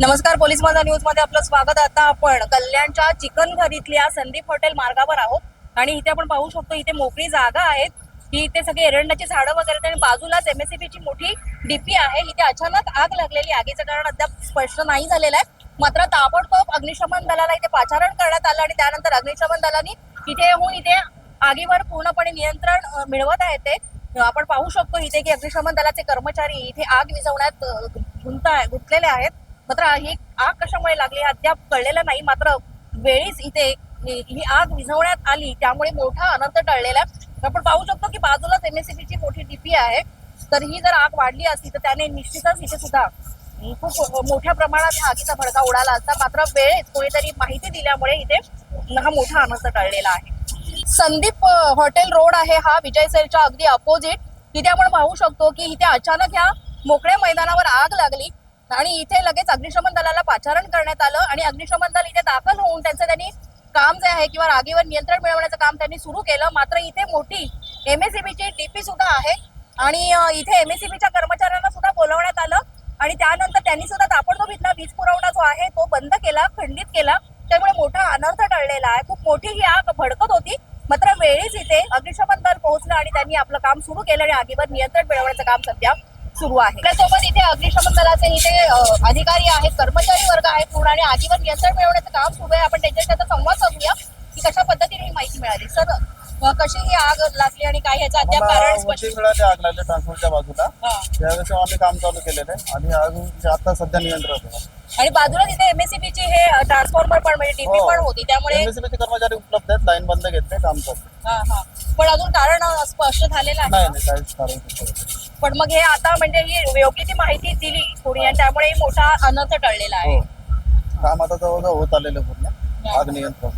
नमस्कार पोलीस माझा न्यूजमध्ये आपलं स्वागत. आता आपण कल्याणच्या चिकन घरीतल्या संदीप हॉटेल मार्गावर आहोत. आणि इथे आपण पाहू शकतो इथे मोकळी जागा आहेत. की इथे सगळी एरंडाची झाडं वगैरे आहेत आणि बाजूलाच एमएससीबीची मोठी डीपी आहे. इथे अचानक आग लागलेली आगीचं कारण अद्याप स्पष्ट नाही झालेलं आहे. मात्र ताबडतोब अग्निशमन दलाला इथे पाचारण करण्यात आलं आणि त्यानंतर अग्निशमन दलाने इथे येऊन इथे आगीवर पूर्णपणे नियंत्रण मिळवत आहे ते. आपण पाहू शकतो इथे की अग्निशमन दलाचे कर्मचारी इथे आग विझवण्यात गुंत आहे गुंतलेले आहेत. मात्र ही आग कशामुळे लागली अद्याप कळलेलं नाही. मात्र वेळीच इथे ही आग विझवण्यात आली. त्यामुळे मोठा अनर्थ टळलेला आहे. आपण पाहू शकतो की बाजूलाच एमएससीबीची मोठी डीपी आहे. तर ही जर आग वाढली असती तर त्याने निश्चितच इथे सुद्धा खूप मोठ्या प्रमाणात ह्या आगीचा भडका उडाला असता. मात्र वेळेत कोणीतरी माहिती दिल्यामुळे इथे हा मोठा अनर्थ टळलेला आहे. संदीप हॉटेल रोड आहे हा विजय सेलच्या अगदी अपोजिट. तिथे आपण पाहू शकतो की इथे अचानक ह्या मोकळ्या मैदानावर आग लागली. आणि इथे लगेच अग्निशमन दलाला पाचारण करण्यात आलं आणि अग्निशमन दल इथे दाखल होऊन त्यांचं त्यांनी काम जे आहे किंवा आगीवर नियंत्रण मिळवण्याचं काम त्यांनी सुरू केलं. मात्र इथे मोठी एमएससीबीची डीपी सुद्धा आहे आणि इथे एमएससीबीच्या कर्मचाऱ्यांना सुद्धा बोलवण्यात आलं आणि त्यानंतर त्यांनी सुद्धा ताबडतोब इथला वीज पुरवठा जो आहे तो बंद केला खंडित केला. त्यामुळे मोठा अनर्थ टळलेला आहे. खूप मोठी ही आग भडकत होती. मात्र वेळीच इथे अग्निशमन दल पोहोचलं आणि त्यांनी आपलं काम सुरू केलं आणि आगीवर नियंत्रण मिळवण्याचं काम सध्या सुरू आहे आपल्यासोबत इथे अग्निशमन दलाचे इथे अधिकारी आहेत कर्मचारी वर्ग आहे पूर्ण आणि आगीवर नियंत्रण मिळवण्याचं काम सुरू आहे आपण त्यांच्याशी आता संवाद साधूया की कशा पद्धतीने ही माहिती मिळाली सर कशी ही आग लागली आणि काय ह्याचं अद्याप मला कारण स्पष्ट वोटिंग मिळाले आग लागले ट्रान्सफरच्या बाजूला हा. त्यावेळेस आम्ही काम चालू केलेलं आहे आणि आग आता सध्या नियंत्रणात आहे. आणि बाजूला तिथे एमएससीबी चे हे ट्रान्सफॉर्मर पण म्हणजे डीपी हो. पण होती त्यामुळे चे कर्मचारी उपलब्ध आहेत लाईन बंद घेतले काम चालू. पण अजून कारण स्पष्ट झालेलं आहे नाही काहीच कारण. पण मग हे आता म्हणजे ही योग्य ती माहिती दिली कोणी आणि त्यामुळे ही मोठा अनर्थ टळलेला आहे. हो. काम आता जवळजवळ होत आलेलं पूर्ण. आग नियंत्रण.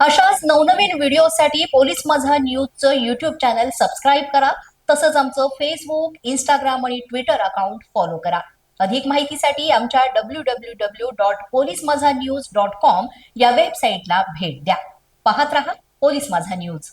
अशाच नवनवीन व्हिडिओसाठी पोलीस माझा न्यूजचं युट्यूब चॅनल सबस्क्राईब करा. तसंच आमचं फेसबुक इंस्टाग्राम आणि ट्विटर अकाउंट फॉलो करा. अधिक माहितीसाठी आमच्या W W W dot police Maza news dot com या वेबसाईटला भेट द्या. पाहत रहा पोलीस माझा न्यूज